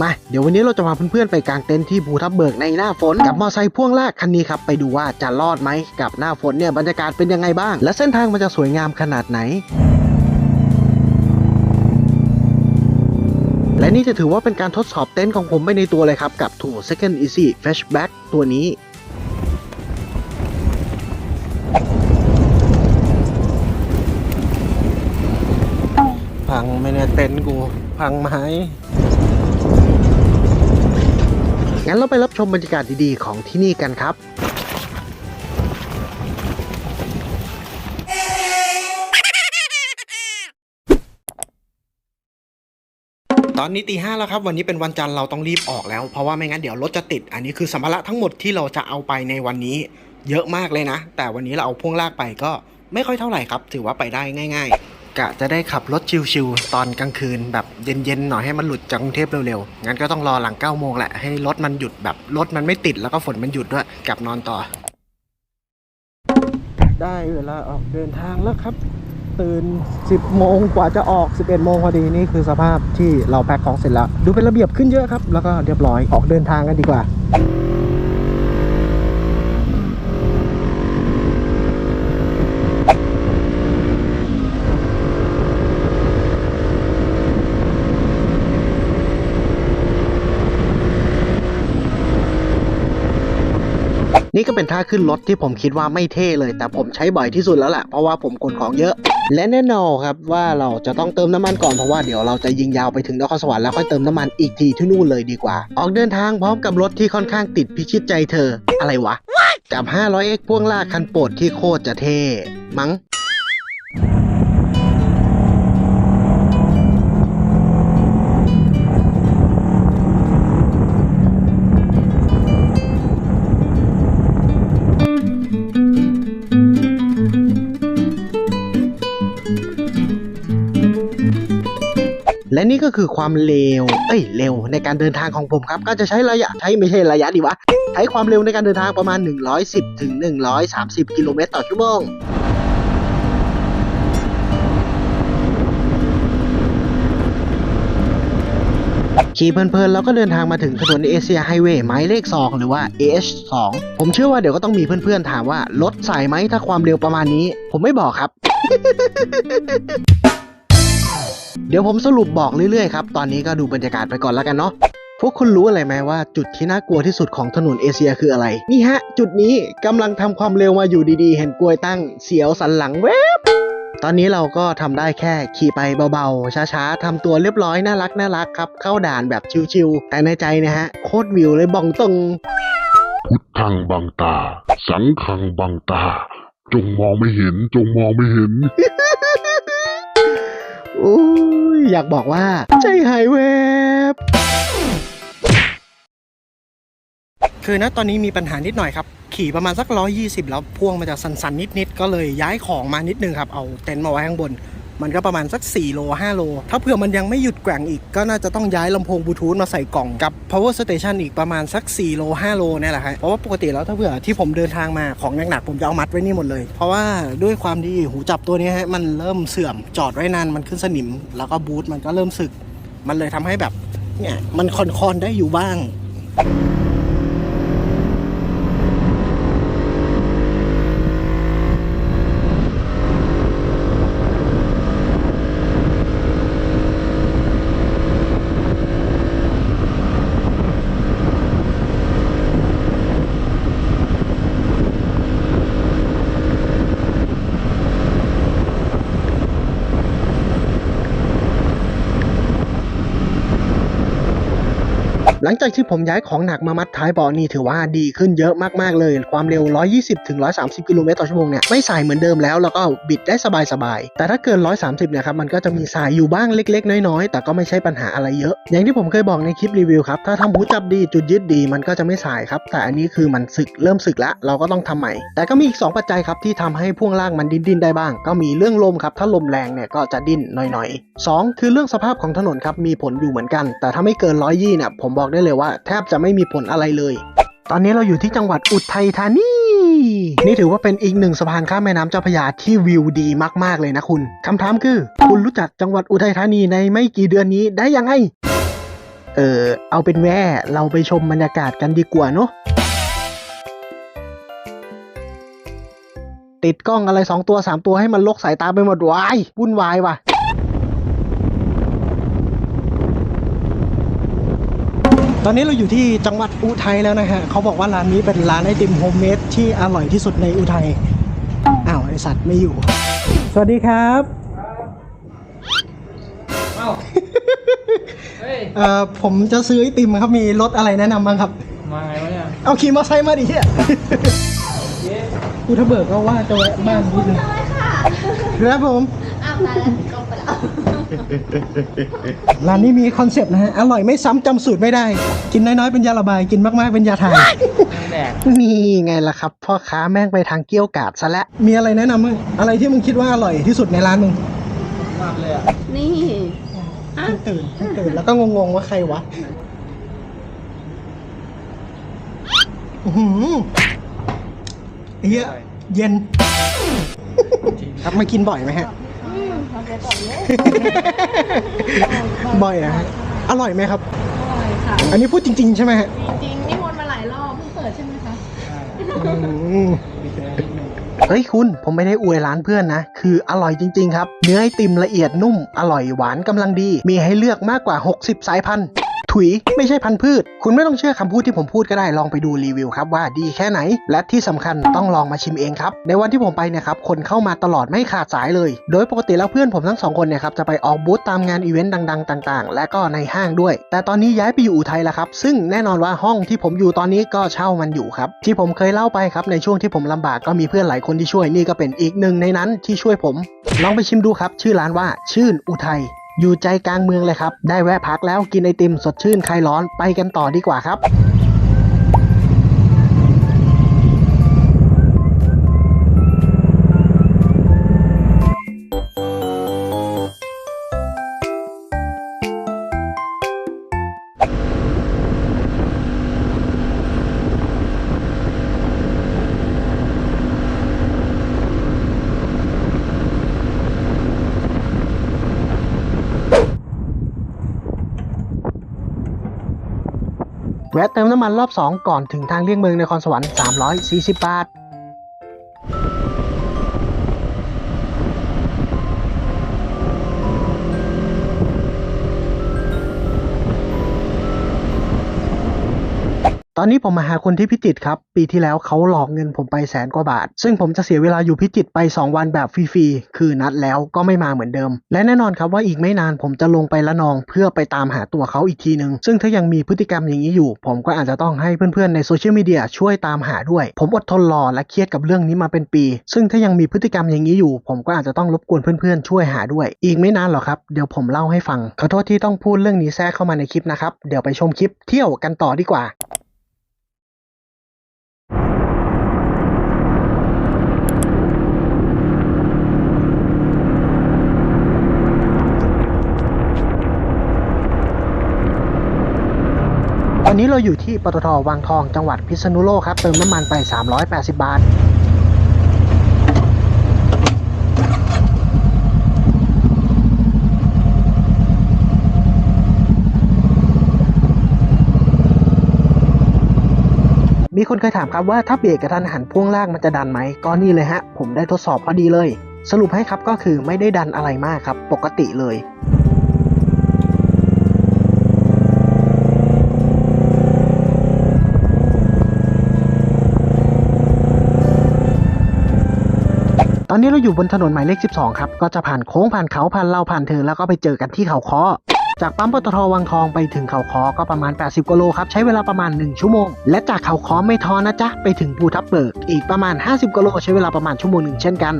มาเดี๋ยววันนี้เราจะพาเพื่อนๆไปกางเต็นท์ที่ภูทับเบิกในหน้าฝน กับมอไซค์พ่วงลากคันนี้ครับไปดูว่าจะรอดไหมกับหน้าฝนเนี่ยบรรยากาศเป็นยังไงบ้าง และเส้นทางมันจะสวยงามขนาดไหน และนี่จะถือว่าเป็นการทดสอบเต็นท์ของผมไปในตัวเลยครับกับ Two Second Easy Flashback ตัวนี้พังไหม่เนี่ยเต็นท์กู พังไหม งั้นเราไปรับชมบรรยากาศดีๆของที่นี่กันครับตอนนี้ตีห้าแล้วครับ วันนี้เป็นวันจันทร์เราต้องรีบออกแล้ว เพราะว่าไม่งั้นเดี๋ยวรถจะติด อันนี้คือสัมภาระทั้งหมดที่เราจะเอาไปในวันนี้เยอะมากเลยนะ แต่วันนี้เราเอาพ่วงลากไปก็ไม่ค่อยเท่าไหร่ครับ ถือว่าไปได้ง่าย ๆ กะจะได้ขับรถชิวๆตอนกลางคืนแบบเย็นๆหน่อยให้มันหลุดจากกรุงเทพเร็วๆ งั้นก็ต้องรอหลัง9ก้าโมงแหละให้รถมันหยุดแบบรถมันไม่ติดแล้วก็ฝนมันหยุดด้วยกลับนอนต่อ ได้เวลาออกเดินทางแล้วครับ ตื่น 10 โมงกว่าจะออก 11 โมงพอดีนี่คือสภาพที่เราแพ็คของเสร็จแล้ว ดูเป็นระเบียบขึ้นเยอะครับ แล้วก็เรียบร้อยออกเดินทางกันดีกว่า ก็เป็นท่าขึ้นรถที่ผมคิดว่าไม่เท่เลย แต่ผมใช้บ่อยที่สุดแล้วแหละเพราะว่าผมขนของเยอะ และแน่นอนครับว่าเราจะต้องเติมน้ำมันก่อนเพราะว่าเดี๋ยวเราจะยิงยาวไปถึงนครสวรรค์แล้วค่อยเติมน้ำมันอีกทีที่นู่นเลยดีกว่า ออกเดินทางพร้อมกับรถที่ค่อนข้างติดพิชิตใจเธอ อะไรวะกับ 500x พ่วงลากคันโปรดที่โคตรจะเท่ มั้ง และนี่ก็คือความเร็ว เอ้ย เร็วในการเดินทางของผมครับ ก็จะใช้ระยะใช้ไม่ใช่ระยะดีวะ ใช้ความเร็วในการเดินทางประมาณ 110ถึง130 กิโลเมตรต่อชั่วโมงขี่เพลินๆแล้วก็เดินทางมาถึงถนนเอเชียไฮเวย์หมายเลข 2 หรือว่า AH2 ผมเชื่อว่าเดี๋ยวก็ต้องมีเพื่อนๆถามว่ารถใส่ไหมถ้าความเร็วประมาณนี้ ผมไม่บอกครับ เดี๋ยวผมสรุปบอกเรื่อยๆครับ ตอนนี้ก็ดูบรรยากาศไปก่อนแล้วกันเนาะพวกคุณรู้อะไรไหมว่าจุดที่น่ากลัวที่สุดของถนนเอเชียคืออะไร นี่ฮะ จุดนี้กำลังทำความเร็วมาอยู่ดีๆ เห็นกลวยตั้งเสียวสันหลังแวบตอนนี้เราก็ทำได้แค่ขี่ไปเบาๆ ช้าๆทำตัวเรียบร้อย น่ารักน่ารักครับ เข้าด่านแบบชิวๆแต่ในใจนะฮะ โคตรวิวเลยบองตรงพุทธังบังตา สังขังบังตา จงมองไม่เห็นจงมองไม่เห็น อุ้ยอยากบอกว่า ใจหายแวบ คือนะตอนนี้มีปัญหานิดหน่อยครับ ขี่ประมาณสัก 120 แล้วพ่วงมันจะสันๆ นิดๆ ก็เลยย้ายของมานิดนึงครับ เอาเต็นท์มาไว้ข้างบน มันก็ประมาณสัก 4 โล 5 โล ถ้าเผื่อมันยังไม่หยุดแกว่งอีก ก็น่าจะต้องย้ายลำโพงบลูทูธมาใส่กล่องกับ power station อีกประมาณสัก 4 โล 5 โลเนี่ยแหละครับเพราะว่าปกติแล้วถ้าเผื่อที่ผมเดินทางมาของหนักๆผมจะเอามัดไว้นี่หมดเลย เพราะว่าด้วยความที่หูจับตัวนี้ฮะมันเริ่มเสื่อมจอดไว้นานมันขึ้นสนิม แล้วก็บูทมันก็เริ่มสึก มันเลยทำให้แบบเนี่ยมันคอนๆได้อยู่บ้าง จากที่ผมย้ายของหนักมามัดท้ายเบาะนี่ถือว่าดีขึ้นเยอะมากๆเลย ความเร็ว 120ถึง130 กิโลเมตรต่อชั่วโมงเนี่ยไม่สายเหมือนเดิมแล้วแล้วก็บิดได้สบายๆ แต่ถ้าเกิน 130 เนี่ยครับมันก็จะมีสายอยู่บ้างเล็ก ๆ น้อยๆ แต่ก็ไม่ใช่ปัญหาอะไรเยอะ อย่างที่ผมเคยบอกในคลิปรีวิวครับ ถ้าทำหูจับดีจุดยึดดีมันก็จะไม่สายครับ แต่อันนี้คือมันสึกเริ่มสึกแล้วเราก็ต้องทำใหม่ แต่ก็มีอีก 2 ปัจจัยครับที่ทำให้พ่วงล่างมันดิ้นๆได้บ้าง ก็มีเรื่องลมครับถ้าลมแรงเนี่ยก็จะดิ้นหน่อยๆ 2 คือเรื่องสภาพของถนนครับมีผลอยู่เหมือนกัน แต่ถ้าไม่เกิน120เนี่ยผมบอกได้เลยว่าแทบจะไม่มีผลอะไรเลย ตอนนี้เราอยู่ที่จังหวัดอุทัยธานีนี่ถือว่าเป็นอีกหนึ่งสะพานข้ามแม่น้ำเจ้าพระยาที่วิวดีมากๆเลยนะคุณคำถามคือ คุณรู้จักจังหวัดอุทัยธานีในไม่กี่เดือนนี้ได้ยังไง เออเอาเป็นแว่เราไปชมบรรยากาศกันดีกว่าเนาะติดกล้องอะไรสองตัวสามตัวให้มันลกสายตาไปหมดวายวุ่นวายว่ะ ตอนนี้เราอยู่ที่จังหวัดอุทัยแล้วนะฮะเขาบอกว่าร้านนี้เป็นร้านไอติมโฮมเมดที่อร่อยที่สุดในอุทัยอ้าวไอสัตว์ไม่อยู่ สวัสดีครับเอ้าเฮ้ยเอ่อผมจะซื้อไอติมครับมีรสอะไรแนะนำบ้างครับ มาไงวะเนี่ย เอาขี่มอเตอร์ไซค์มาดิเฮียเย้กูถ้าเบิกก็ว่าจะแวะบ้านนิดนึงครับผม อ้าวตายแล้ว ร้านนี้มีคอนเซปต์นะฮะ อร่อยไม่ซ้ำจำสูตรไม่ได้ กินน้อยๆเป็นยาระบาย กินมากๆเป็นยาถ่ายยังแดกนี่ไงล่ะครับ พ่อค้าแม่งไปทางเกี้ยวกาดซะแล้ว มีอะไรแนะนำมั้งอะไรที่มึงคิดว่าอร่อยที่สุดในร้านมึงมากเลยอะ นี่เพิ่งตื่นเพิ่งตื่นแล้วก็งงๆว่าใครวะอื้อหือเฮียเย็น ครับมากินบ่อยไหมฮะ บ่อยนะฮะอร่อยไหมครับอร่อยค่ะ อันนี้พูดจริง ๆ ใช่ไหมฮะจริงๆนี่วนมาหลายรอบเพิ่งเปิดใช่ไหมคะอืมเฮ้ยคุณผมไม่ได้อวยร้านเพื่อนนะ คืออร่อยจริง ๆ ครับ เนื้อไอติมละเอียดนุ่ม อร่อยหวานกำลังดี มีให้เลือกมากกว่า 60 สายพันธุ์ ถุย ไม่ใช่พันธุ์พืช คุณไม่ต้องเชื่อคำพูดที่ผมพูดก็ได้ลองไปดูรีวิวครับว่าดีแค่ไหน และที่สำคัญต้องลองมาชิมเองครับ ในวันที่ผมไปเนี่ยครับคนเข้ามาตลอดไม่ขาดสายเลย โดยปกติแล้วเพื่อนผมทั้งสองคนเนี่ยครับจะไปออกบูธตามงานอีเวนต์ดังๆ ต่างๆ และก็ในห้างด้วย แต่ตอนนี้ย้ายไปอยู่อุทัยแล้วครับ ซึ่งแน่นอนว่าห้องที่ผมอยู่ตอนนี้ก็เช่ามันอยู่ครับ ที่ผมเคยเล่าไปครับในช่วงที่ผมลำบากก็มีเพื่อนหลายคนที่ช่วยนี่ก็เป็นอีกหนึ่งในนั้นที่ช่วยผม ลองไปชิมดูครับ ชื่อร้านว่าชื่นอุทัย อยู่ใจกลางเมืองเลยครับ ได้แวะพักแล้วกินไอติมสดชื่นคลายร้อนไปกันต่อดีกว่าครับ แวะเติมน้ำมันรอบ 2 ก่อนถึงทางเลี่ยงเมืองนครสวรรค์ 340 บาท อนนี้ผมมาหาคนที่พิจิตครับ ปีที่แล้วเขาหลอกเงินผมไปแสนกว่าบาท ซึ่งผมจะเสียเวลาอยู่พิจิตไป 2 วันแบบฟรีๆ คือนัดแล้วก็ไม่มาเหมือนเดิม และแน่นอนครับว่าอีกไม่นานผมจะลงไปละนองเพื่อไปตามหาตัวเขาอีกทีนึง ซึ่งถ้ายังมีพฤติกรรมอย่างนี้อยู่ ผมก็อาจจะต้องให้เพื่อนๆในโซเชียลมีเดียช่วยตามหาด้วย ผมอดทนรอและเครียดกับเรื่องนี้มาเป็นปี ซึ่งถ้ายังมีพฤติกรรมอย่างนี้อยู่ ผมก็อาจจะต้องรบกวนเพื่อนๆ ช่วยหาด้วย อีกไม่นานหรอกครับ เดี๋ยวผมเล่าให้ฟัง ขอโทษที่ต้องพูดเรื่องนี้แทรกเข้ามาในคลิปนะครับ เดี๋ยวไปชมคลิปเที่ยวกันต่อดีกว่า อนนี้เราอยู่ที่ปตทวังทองจังหวัดพิษณุโลกครับ เติมน้ำมันไป 380 บาท มีคนเคยถามครับว่าถ้าเบรกกระทันหันพ่วงล่างมันจะดันไหม ก็นี่เลยฮะ ผมได้ทดสอบพอดีเลย สรุปให้ครับก็คือไม่ได้ดันอะไรมากครับ ปกติเลย ตอนนี้เราอยู่บนถนนหมายเลข 12 ครับ ก็จะผ่านโค้งผ่านเขาผ่านเราผ่านเธอแล้วก็ไปเจอกันที่เขาคอจากปั๊มปตทวังทองไปถึงเขาคอก็ประมาณ 80กิโลครับ ใช้เวลาประมาณ 1 ชั่วโมง และจากเขาคอไม่ท้อนะจ๊ะ ไปถึงภูทับเบิก อีกประมาณ 50กิโลใช้เวลาประมาณชั่วโมงหนึ่งเช่นกัน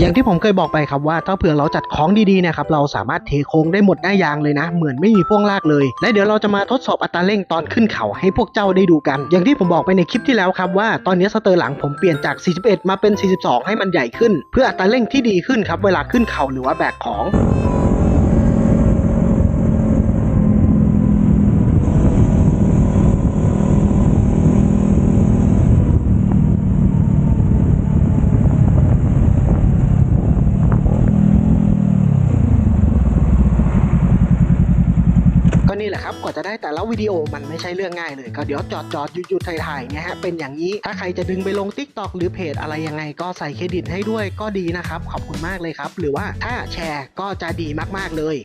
อย่างที่ผมเคยบอกไปครับว่าถ้าเผื่อเราจัดของดีๆนะครับเราสามารถเทโค้งได้หมดหน้ายางเลยนะ เหมือนไม่มีพ่วงลากเลย และเดี๋ยวเราจะมาทดสอบอัตราเร่งตอนขึ้นเขาให้พวกเจ้าได้ดูกัน อย่างที่ผมบอกไปในคลิปที่แล้วครับว่าตอนนี้สเตอร์หลังผมเปลี่ยนจาก 41 มาเป็น 42 ให้มันใหญ่ขึ้น เพื่ออัตราเร่งที่ดีขึ้นครับเวลาขึ้นเขาหรือว่าแบกของ ต ได้แต่ละวิดีโอมันไม่ใช่เรื่องง่ายเลยก็เดี๋ยวจอดจอดหยุดหยุดถ่ายถ่ายๆเนี่ยฮะเป็นอย่างนี้ถ้าใครจะดึงไปลง Tik t o อกหรือเพจอะไรยังไงก็ใส่เครดิตให้ด้วยก็ดีนะครับ ขอบคุณมากเลยครับ หรือว่าถ้าแชร์ก็จะดีมากๆเลย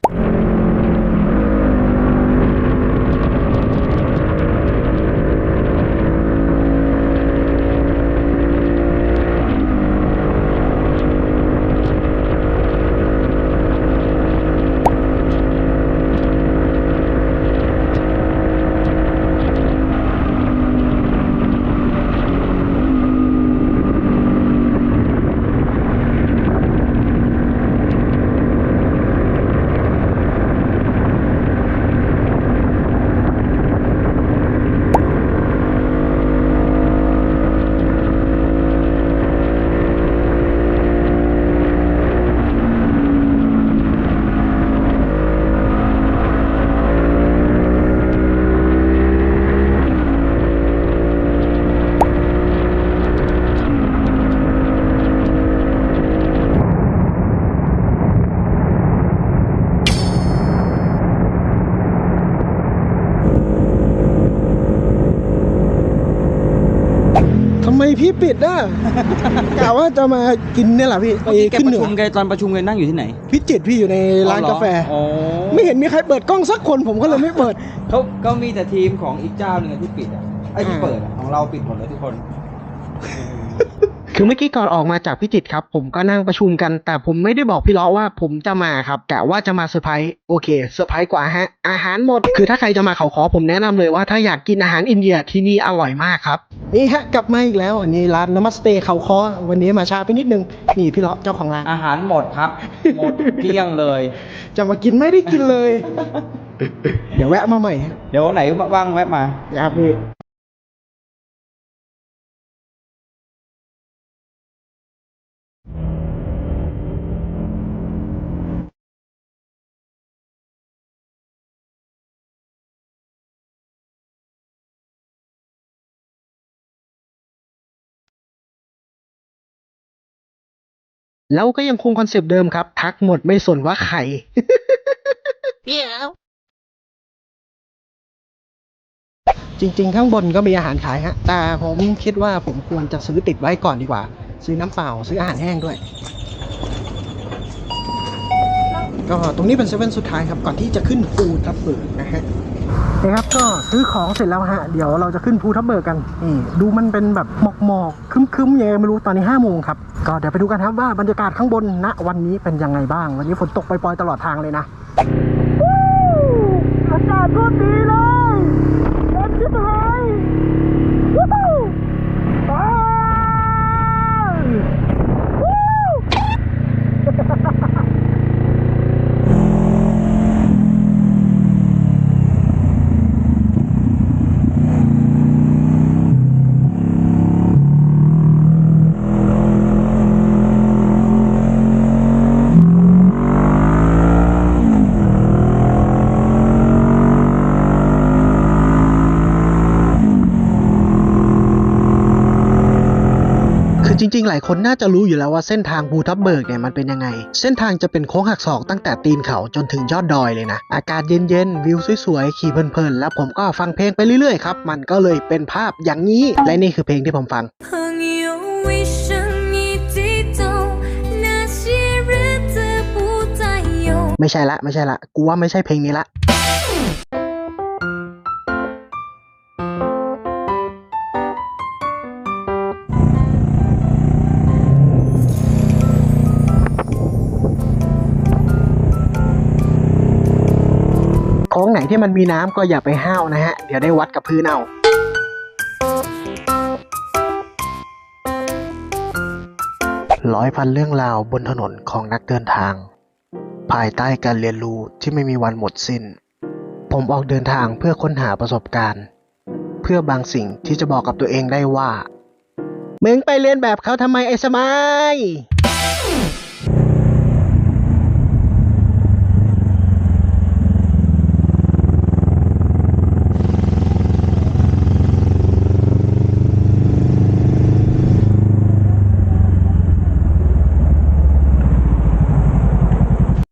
ปิดอะกะว่าจะมากินเนี่ยแหละพี่ไปเมื่อกี้แกขึ้นปเหระนือชุมแกตอนประชุมแกนั่งอยู่ที่ไหนพี่จิตรพี่อยู่ในร้านกาแฟ อ๋อไม่เห็นมีใครเปิดกล้องสักคนผมก็เลยไม่เปิด เขาก็มีแต่ทีมของอีกเจ้าหนึ่งอะที่ปิดอะไอ้ที่อ่าเปิดอะของเราปิดหมดเลยทุกคน คือเมื่อกี้ก่อนออกมาจากพิจิตรครับ ผมก็นั่งประชุมกัน แต่ผมไม่ได้บอกพี่ล้อว่าผมจะมาครับกะว่าจะมาเซอร์ไพรส์โอเคเซอร์ไพรส์กว่าฮะ อาหารหมด คือถ้าใครจะมาเขาขอผมแนะนำเลยว่าถ้าอยากกินอาหารอินเดียที่นี่อร่อยมากครับ นี่ฮะกลับมาอีกแล้วอันนี้ร้านนมัสเตเขาคอวันนี้มาช้าไปนิดนึงนี่พี่ล้อเจ้าของร้านอาหารหมดครับหมดเกลี้ยงเลย จะมากินไม่ได้กินเลย เดี๋ยวแวะมาใหม่ฮะเดี๋ยววันไหนว่างๆแวะมาครับพี่ แล้วก็ยังคงคอนเซปต์เดิมครับ ทักหมดไม่สนว่าใครจริง ๆ ข้างบนก็มีอาหารขายฮะ แต่ผมคิดว่าผมควรจะซื้อติดไว้ก่อนดีกว่า ซื้อน้ำเปล่าซื้ออาหารแห้งด้วย ก็ตรงนี้เป็นเซเว่นสุดท้ายครับ ก่อนที่จะขึ้นภูทับเบิกนะฮะ นะครับก็ซื้อของเสร็จแล้วฮะเดี๋ยวเราจะขึ้นภูทับเบิกกันนี่ดูมันเป็นแบบหมอกหมอกๆครึ้มๆยังไงไม่รู้ตอนนี้5โมงครับก็เดี๋ยวไปดูกันครับว่าบรรยากาศข้างบนณวันนี้เป็นยังไงบ้าง วันนี้ฝนตกปล่อยๆตลอดทางเลยนะอากาศโคตรดีเลยเย็นชิบหายวู้ฮู้ไปวู้คือจริง หลายคนน่าจะรู้อยู่แล้วว่าเส้นทางภูทับเบิกเนี่ยมันเป็นยังไง เส้นทางจะเป็นโค้งหักศอกตั้งแต่ตีนเขาจนถึงยอดดอยเลยนะ อากาศเย็นๆ วิวสวยๆ ขี่เพลินๆ แล้วผมก็ฟังเพลงไปเรื่อยๆ ครับ มันก็เลยเป็นภาพอย่างนี้ และนี่คือเพลงที่ผมฟังไม่ใช่ละไม่ใช่ละ กูว่าไม่ใช่เพลงนี้ละ งไหนที่มันมีน้ำก็อย่าไปห้าวนะฮะ เดี๋ยวได้วัดกับพื้นเอาร้อยพันเรื่องราวบนถนนของนักเดินทาง ภายใต้การเรียนรู้ที่ไม่มีวันหมดสิ้น ผมออกเดินทางเพื่อค้นหาประสบการณ์ เพื่อบางสิ่งที่จะบอกกับตัวเองได้ว่า มึงไปเรียนแบบเขาทำไมไอ้สมัย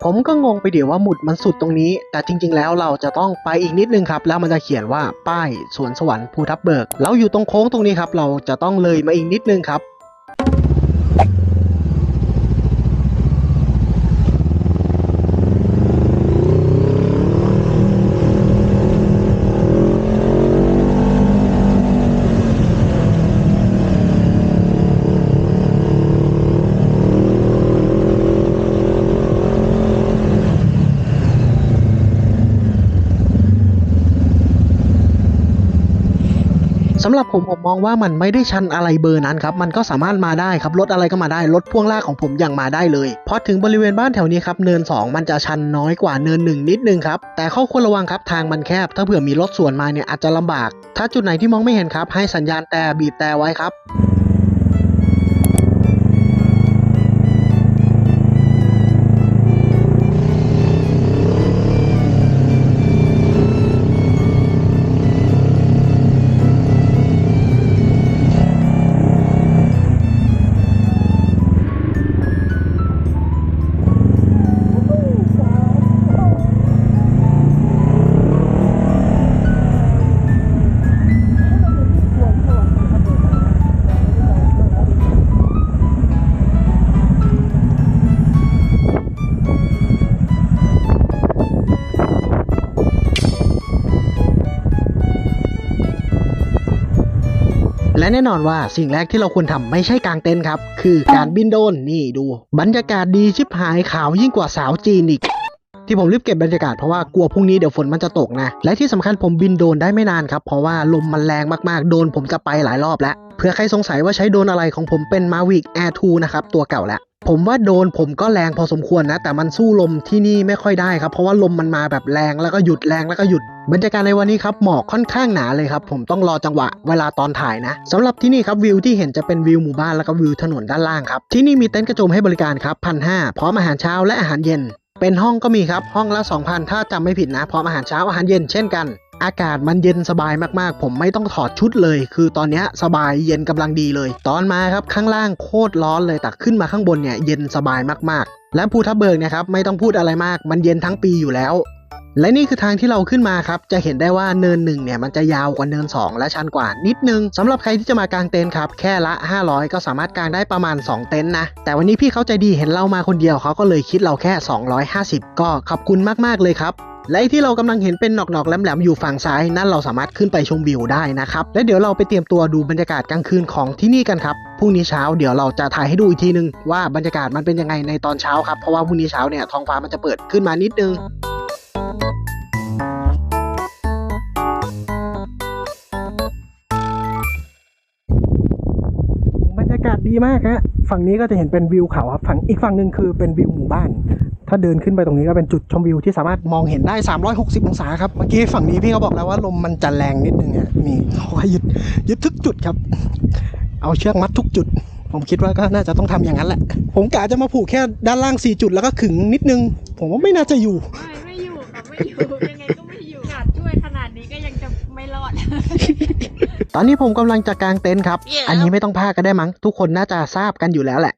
ผมก็งงไปเดี๋ยวว่าหมุดมันสุดตรงนี้ แต่จริง ๆ แล้วเราจะต้องไปอีกนิดนึงครับ แล้วมันจะเขียนว่าป้ายสวนสวรรค์ภูทับเบิก เราอยู่ตรงโค้งตรงนี้ครับ เราจะต้องเลยมาอีกนิดนึงครับ หรับผมผมมองว่ามันไม่ได้ชันอะไรเบอร์นั้นครับมันก็สามารถมาได้ครับรถอะไรก็มาได้รถพ่วงลากของผมยังมาได้เลยพอถึงบริเวณบ้านแถวนี้ครับเนิน 2 มันจะชันน้อยกว่าเนิน 1 นิดนึงครับแต่ข้อควรระวังครับทางมันแคบ ถ้าเผื่อมีรถสวนมาเนี่ยอาจจะลำบาก ถ้าจุดไหนที่มองไม่เห็นครับให้สัญญาณแต่บีบแต่ไว้ครับ และแน่นอนว่าสิ่งแรกที่เราควรทำไม่ใช่กางเต็นท์ครับ คือการบินโดนนี่ดู บรรยากาศดีชิบหายขาวยิ่งกว่าสาวจีนอีกที่ผมรีบเก็บบรรยากาศเพราะว่ากลัวพรุ่งนี้เดี๋ยวฝนมันจะตกนะ และที่สำคัญผมบินโดนได้ไม่นานครับ เพราะว่าลมมันแรงมากๆ โดนผมจะไปหลายรอบแล้วเผื่อใครสงสัยว่าใช้โดนอะไรของผมเป็น Mavic Air 2 นะครับ ตัวเก่าแล้ว ผมว่าโดนผมก็แรงพอสมควรนะ แต่มันสู้ลมที่นี่ไม่ค่อยได้ครับ เพราะว่าลมมันมาแบบแรงแล้วก็หยุดแรงแล้วก็หยุด บรรยากาศในวันนี้ครับหมอกค่อนข้างหนาเลยครับ ผมต้องรอจังหวะเวลาตอนถ่ายนะสำหรับที่นี่ครับวิวที่เห็นจะเป็นวิวหมู่บ้านแล้วก็วิวถนนด้านล่างครับ ที่นี่มีเต็นท์กระโจมให้บริการครับพันห้าพร้อมอาหารเช้าและอาหารเย็น เป็นห้องก็มีครับห้องละ 2,000 ถ้าจำไม่ผิดนะพร้อมอาหารเช้าอาหารเย็นเช่นกัน อากาศมันเย็นสบายมากๆ ผมไม่ต้องถอดชุดเลย คือตอนนี้สบายเย็นกำลังดีเลย ตอนมาครับข้างล่างโคตรร้อนเลยแต่ขึ้นมาข้างบนเนี่ยเย็นสบายมากๆ และภูทับเบิกเนะครับไม่ต้องพูดอะไรมาก มันเย็นทั้งปีอยู่แล้ว และนี่คือทางที่เราขึ้นมาครับ จะเห็นได้ว่าเนินหนึ่งเนี่ยมันจะยาวกว่าเนิน 2 และชันกว่านิดนึงสำหรับใครที่จะมากางเต็นท์ครับแค่ละ 500 ก็สามารถกางได้ประมาณ 2 เต็นท์นะ แต่วันนี้พี่เขาใจดีเห็นเรามาคนเดียวเขาก็เลยคิดเราแค่ 250 ก็ขอบคุณมากๆเลยครับ และไอที่เรากำลังเห็นเป็นหนอกๆแหลมๆอยู่ฝั่งซ้ายนั่นเราสามารถขึ้นไปชมวิวได้นะครับและเดี๋ยวเราไปเตรียมตัวดูบรรยากาศกลางคืนของที่นี่กันครับพรุ่งนี้เช้าเดี๋ยวเราจะถ่ายให้ดูอีกทีนึงว่าบรรยากาศมันเป็นยังไงในตอนเช้าครับเพราะว่าพรุ่งนี้เช้าเนี่ยท้องฟ้ามันจะเปิดขึ้นมานิดนึงบรรยากาศดีมากฮะฝั่งนี้ก็จะเห็นเป็นวิวเขาครับฝั่งอีกฝั่งหนึ่งคือเป็นวิวหมู่บ้าน ถ้าเดินขึ้นไปตรงนี้ก็เป็นจุดชมวิวที่สามารถมองเห็นได้ 360 องศาครับ เมื่อกี้ฝั่งนี้พี่เขาบอกแล้วว่าลมมันจะแรงนิดนึงฮะนี่เขาให้ยึดยึดทุกจุดครับ เอาเชือกมัดทุกจุด ผมคิดว่าก็น่าจะต้องทำอย่างนั้นแหละ ผมกะจะมาผูกแค่ด้านล่าง 4 จุดแล้วก็ขึงนิดนึง ผมว่าไม่น่าจะอยู่ ไม่ไม่อยู่ค่ะไม่อยู่ยังไงก็ไม่อยู่ขาดช่วยขนาดนี้ก็ยังจะไม่รอด ตอนนี้ผมกำลังจะกางเต็นท์ครับ อันนี้ไม่ต้องพากันได้มั้ง ทุกคนน่าจะทราบกันอยู่แล้วแหละ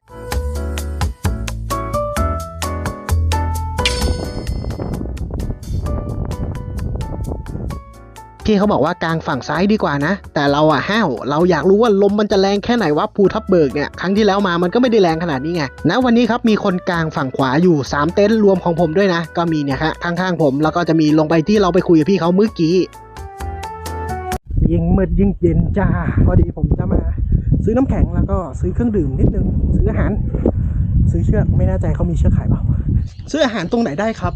พี่เขาบอกว่ากลางฝั่งซ้ายดีกว่านะ แต่เราอะห้าวเราอยากรู้ว่าลมมันจะแรงแค่ไหนวะภูทับเบิกเนี่ยครั้งที่แล้วมามันก็ไม่ได้แรงขนาดนี้ไงณวันนี้ครับมีคนกลางฝั่งขวาอยู่ 3 เต็นท์รวมของผมด้วยนะ ก็มีเนี่ยฮะข้างๆผมแล้วก็จะมีลงไปที่เราไปคุยกับพี่เขาเมื่อกี้ยิ่งมืดยิ่งเย็นจ้าพอดีผมจะมา ซื้อน้ำแข็งแล้วก็ซื้อเครื่องดื่มนิดนึงซื้ออาหาร ซื้อเชือกไม่แน่ใจเขามีเชือกขายเปล่าซื้ออาหารตรงไหนได้ครับ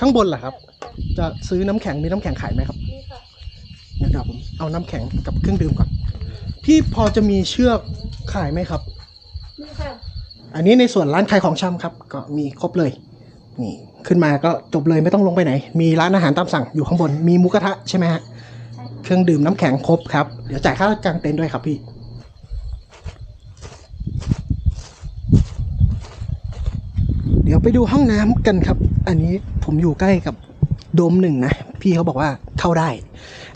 ข้างบนเหรอครับ จะซื้อน้ำแข็งมีน้ำแข็งขายไหมครับนี่ค่ะนะครับผมเอาน้ำแข็งกับเครื่องดื่มก่อน พี่พอจะมีเชือกขายไหมครับ นี่ค่ะอันนี้ในส่วนร้านขายของชำครับ ก็มีครบเลย นี่ขึ้นมาก็จบเลยไม่ต้องลงไปไหน มีร้านอาหารตามสั่งอยู่ข้างบน มีหมูกระทะใช่ไหมฮะเครื่องดื่มน้ำแข็งครบครับ เดี๋ยวจ่ายค่ากางเต็นท์ด้วยครับพี่ เดี๋ยวไปดูห้องน้ำกันครับ อันนี้ผมอยู่ใกล้กับ โดมหนึ่งนะ พี่เขาบอกว่าเข้าได้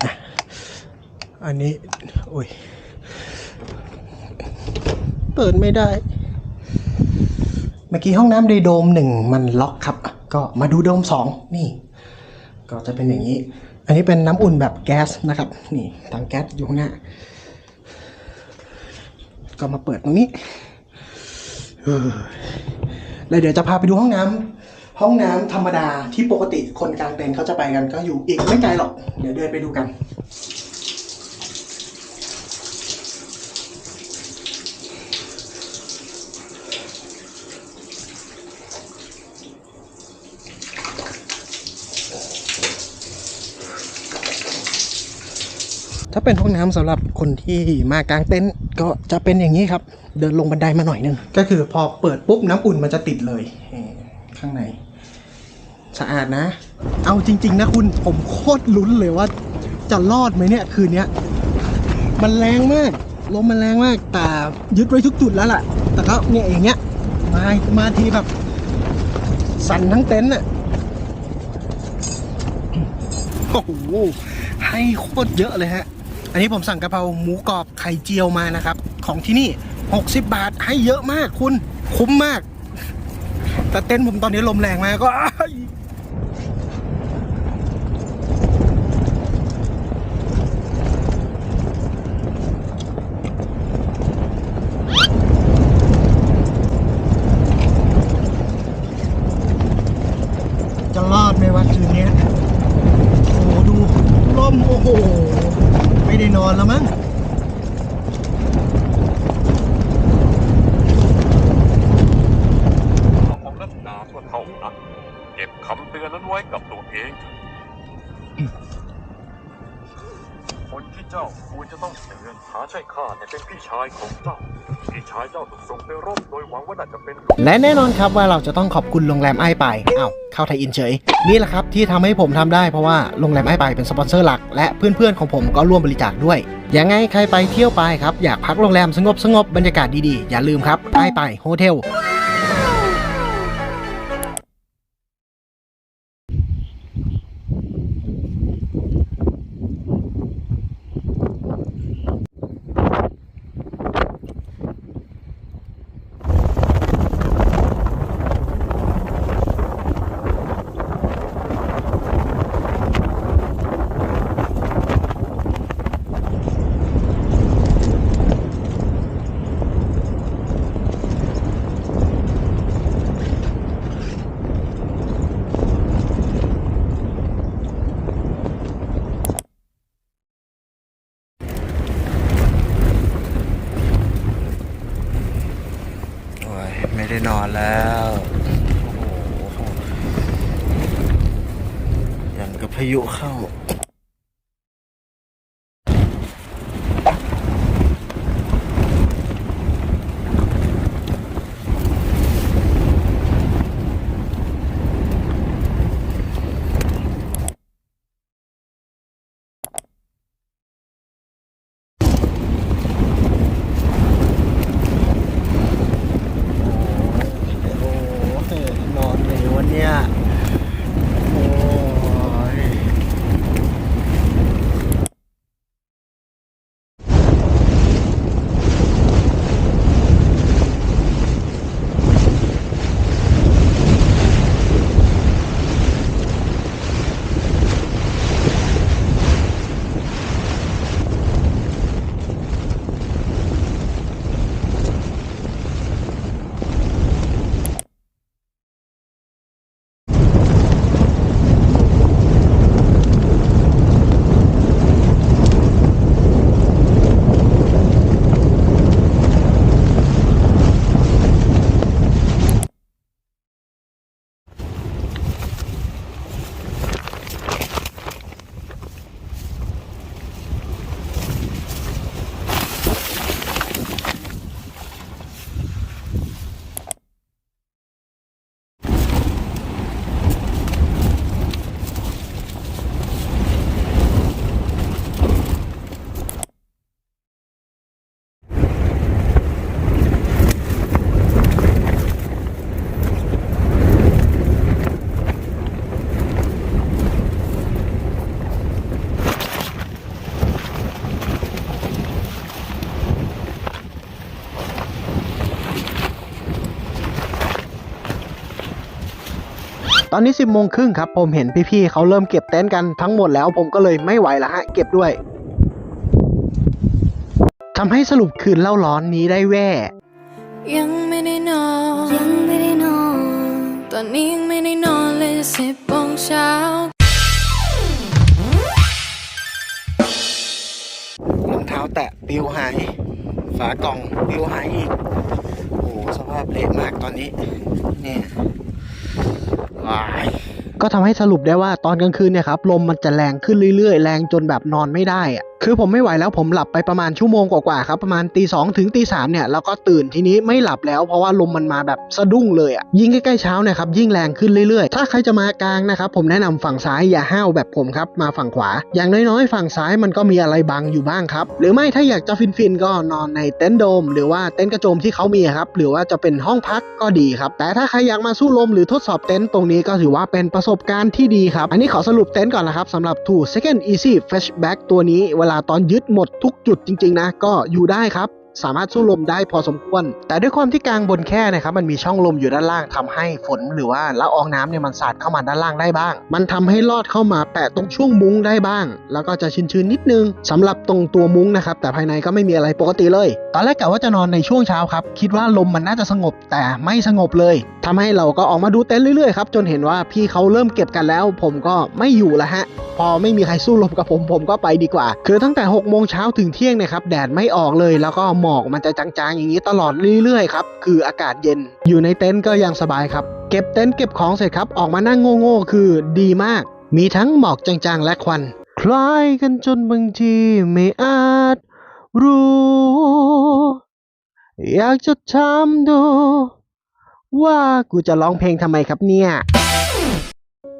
นะอันนี้ โอ้ย เปิดไม่ได้ เมื่อกี้ห้องน้ำในโดมหนึ่งมันล็อกครับ ก็มาดูโดมสองนี่ ก็จะเป็นอย่างนี้ อันนี้เป็นน้ำอุ่นแบบแก๊สนะครับ นี่ถังแก๊สอยู่ข้างหน้า ก็มาเปิดตรงนี้แล้วเดี๋ยวจะพาไปดูห้องน้ำ ห้องน้ำธรรมดาที่ปกติคนกลางเต็นท์เขาจะไปกันก็อยู่อีกไม่ไกลหรอก เดี๋ยวเดินไปดูกัน ถ้าเป็นห้องน้ำสำหรับคนที่มากางเต็นท์ก็จะเป็นอย่างนี้ครับ เดินลงบันไดมาหน่อยนึง ก็คือพอเปิดปุ๊บน้ำอุ่นมันจะติดเลยข้างใน สะอาดนะ เอาจริง ๆ นะคุณผมโคตรลุ้นเลยว่า จะรอดไหมเนี่ยคืนนี้มันแรงมากลมมันแรงมากแต่ยึดไว้ทุกจุดแล้วล่ะ แต่ก็เนี่ยอย่างเงี้ยมามาทีแบบ สั่นทั้งเต็นท์อะโอ้โหให้โคตรเยอะเลยฮะ อันนี้ผมสั่งกะเพราหมูกรอบไข่เจียวมานะครับ ของที่นี่ 60 บาทให้เยอะมากคุณคุ้มมาก แต่เต็นท์ผมตอนนี้ลมแรงมากก็ ใช่ข้าแต่เป็นพี่ชายของเจ้า พี่ชายเจ้าถูกส่งไปรบโดยหวังว่าน่าจะเป็นและแน่นอนครับว่าเราจะต้องขอบคุณโรงแรมไอ้ไปอ้าวเข้าไทยอินเฉย นี่แหละครับที่ทำให้ผมทำได้เพราะว่าโรงแรมไอ้ไปเป็นสปอนเซอร์หลัก และเพื่อนๆของผมก็ร่วมบริจาคด้วย ยังไงใครไปเที่ยวไปครับ อยากพักโรงแรมสงบสงบบรรยากาศดีๆ อย่าลืมครับไอ้ไปโฮเทล ตอนนี้ 10โมงครึ่งครับ ผมเห็นพี่ๆเขาเริ่มเก็บเต็นท์กันทั้งหมดแล้วผมก็เลยไม่ไหวละฮะ เก็บด้วยทำให้สรุปคืนเล่าร้อนนี้ได้แว่ยังไม่ได้นอนยังไม่ได้นอนตอนนี้ยังไม่ได้นอนเลยสิบโมงเช้ารองเท้าแตะปิวหาย ฝากล่องปิวหายอีก โอ้โหสภาพเละมากตอนนี้ เนี่ย ว้าย ก็ทำให้สรุปได้ว่าตอนกลางคืนเนี่ยครับลมมันจะแรงขึ้นเรื่อยๆ แรงจนแบบนอนไม่ได้อะคือผมไม่ไหวแล้วผมหลับไปประมาณชั่วโมงกว่าๆครับประมาณตีสองถึงตีสามเนี่ยแล้วก็ตื่นทีนี้ไม่หลับแล้วเพราะว่าลมมันมาแบบสะดุ้งเลยอะยิ่งใกล้ๆเช้าเนี่ยครับยิ่งแรงขึ้นเรื่อยๆ ถ้าใครจะมากลางนะครับผมแนะนำฝั่งซ้ายอย่าห้าวแบบผมครับมาฝั่งขวา อย่างน้อยๆ ฝั่งซ้ายมันก็มีอะไรบังอยู่บ้างครับหรือไม่ถ้าอยากจะฟินๆก็นอนในเต็นท์โดม หรือว่าเต็นท์กระโจมที่เขามีครับหรือว่าจะเป็นห้องพักก็ดีครับแต่ถ้าใครอยากมาสู้ลมหรือทดสอบเต็นท์ตรงนี้ก็ถือว่าเป็นประสบบการณ์ที่ดีครับ อันนี้ขอสรุปเต็นท์ก่อนนะครับสำหรับ Two Second Easy Flashback ตัวนี้เวลาตอนยึดหมดทุกจุดจริง ๆ นะ ก็อยู่ได้ครับ สามารถสู้ลมได้พอสมควร แต่ด้วยความที่กลางบนแค่นะครับมันมีช่องลมอยู่ด้านล่างทำให้ฝนหรือว่าละอองน้ำเนี่ยมันสาดเข้ามาด้านล่างได้บ้าง มันทำให้ลอดเข้ามาแปะตรงช่วงมุ้งได้บ้าง แล้วก็จะชื้นๆนิดนึงสำหรับตรงตัวมุ้งนะครับแต่ภายในก็ไม่มีอะไรปกติเลย ตอนแรกกะว่าจะนอนในช่วงเช้าครับคิดว่าลมมันน่าจะสงบแต่ไม่สงบเลยทำให้เราก็ออกมาดูเต็นท์เรื่อยๆครับจนเห็นว่าพี่เขาเริ่มเก็บกันแล้ว ผมก็ไม่อยู่ละฮะ พอไม่มีใครสู้ลมกับผมผมก็ไปดีกว่า คือตั้งแต่6โมงเช้าถึงเที่ยงนะครับแดดไม่ออกเลยแล้วก็หมอกมันจะจางๆ อย่างนี้ตลอดเรื่อยๆครับคืออากาศเย็นอยู่ในเต็นท์ก็ยังสบายครับ เก็บเต็นท์เก็บของเสร็จครับออกมานั่งโง่ๆคือดีมาก มีทั้งหมอกจางๆ และควัน คล้ายกันจนบางทีไม่อาจรู้ อยากจะถามดู ว่ากูจะร้องเพลงทำไมครับเนี่ย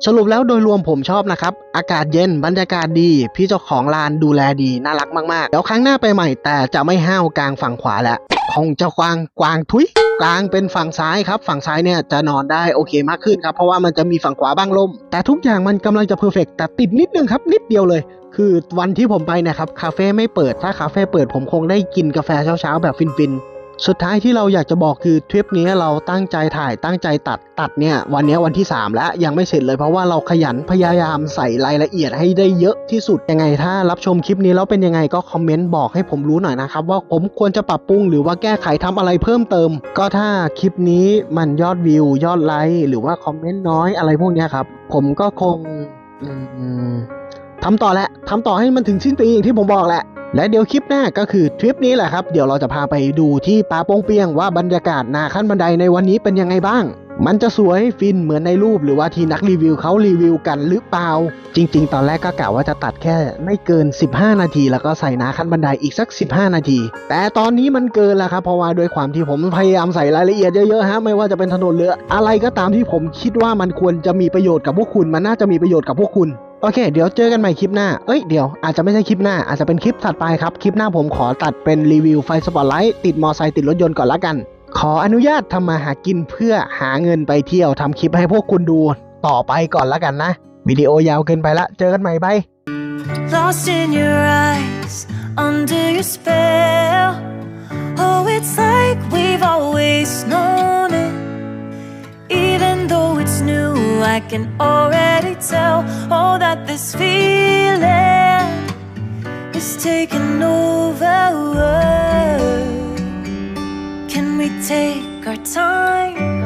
สรุปแล้วโดยรวมผมชอบนะครับ อากาศเย็นบรรยากาศดี พี่เจ้าของร้านดูแลดี น่ารักมากๆ เดี๋ยวครั้งหน้าไปใหม่ แต่จะไม่ห้าวกลางฝั่งขวาแล้วคงจะกวางกวางทุยกลางเป็นฝั่งซ้ายครับ ฝั่งซ้ายเนี่ยจะนอนได้โอเคมากขึ้นครับ เพราะว่ามันจะมีฝั่งขวาบ้างลม แต่ทุกอย่างมันกำลังจะเพอร์เฟกแต่ติดนิดนึงครับ นิดเดียวเลย คือวันที่ผมไปนะครับคาเฟ่ไม่เปิดถ้าคาเฟ่เปิดผมคงได้กินกาแฟเช้าๆแบบฟินๆ สุดท้ายที่เราอยากจะบอกคือทริปนี้เราตั้งใจถ่ายตั้งใจตัดตัดเนี่ยวันนี้วันที่ 3 แล้วยังไม่เสร็จเลยเพราะว่าเราขยันพยายามใส่รายละเอียดให้ได้เยอะที่สุดยังไง ถ้ารับชมคลิปนี้แล้วเป็นยังไงก็คอมเมนต์บอกให้ผมรู้หน่อยนะครับว่าผมควรจะปรับปรุงหรือว่าแก้ไขทำอะไรเพิ่มเติม ก็ถ้าคลิปนี้มันยอดวิว ยอดไลค์หรือว่าคอมเมนต์น้อยอะไรพวกนี้ครับผมก็คงทำต่อแหละทำต่อให้มันถึงสิ้นปีอย่างที่ผมบอกแหละ และเดี๋ยวคลิปหน้าก็คือทริปนี้แหละครับ เดี๋ยวเราจะพาไปดูที่ป่าโปงเปียงว่าบรรยากาศนาขั้นบันไดในวันนี้เป็นยังไงบ้าง มันจะสวยฟินเหมือนในรูปหรือว่าที่นักรีวิวเขารีวิวกันหรือเปล่า จริง ๆ ตอนแรกก็กะว่าจะตัดแค่ไม่เกิน 15 นาที แล้วก็ใส่นาขั้นบันไดอีกสัก 15 นาที แต่ตอนนี้มันเกินแล้วครับเพราะว่าด้วยความที่ผมพยายามใส่รายละเอียดเยอะๆฮะไม่ว่าจะเป็นถนนเรืออะไรก็ตามที่ผมคิดว่ามันควรจะมีประโยชน์กับพวกคุณ มันน่าจะมีประโยชน์กับพวกคุณ โอเค เดี๋ยวเจอกันใหม่คลิปหน้า เอ้ย เดี๋ยวอาจจะไม่ใช่คลิปหน้า อาจจะเป็นคลิปถัดไปครับ คลิปหน้าผมขอตัดเป็นรีวิวไฟสปอตไลท์ติดมอไซค์ติดรถยนต์ก่อนละกัน ขออนุญาตทำมาหากินเพื่อหาเงินไปเที่ยวทำคลิปให้พวกคุณดูต่อไปก่อนละกันนะ วิดีโอยาวเกินไปละ เจอกันใหม่บาย Lost in your eyes, under your spell. Oh, it's like we've always known it. Even though it's new, I can already tell. Oh, that this feeling is taking over. Can we take our time?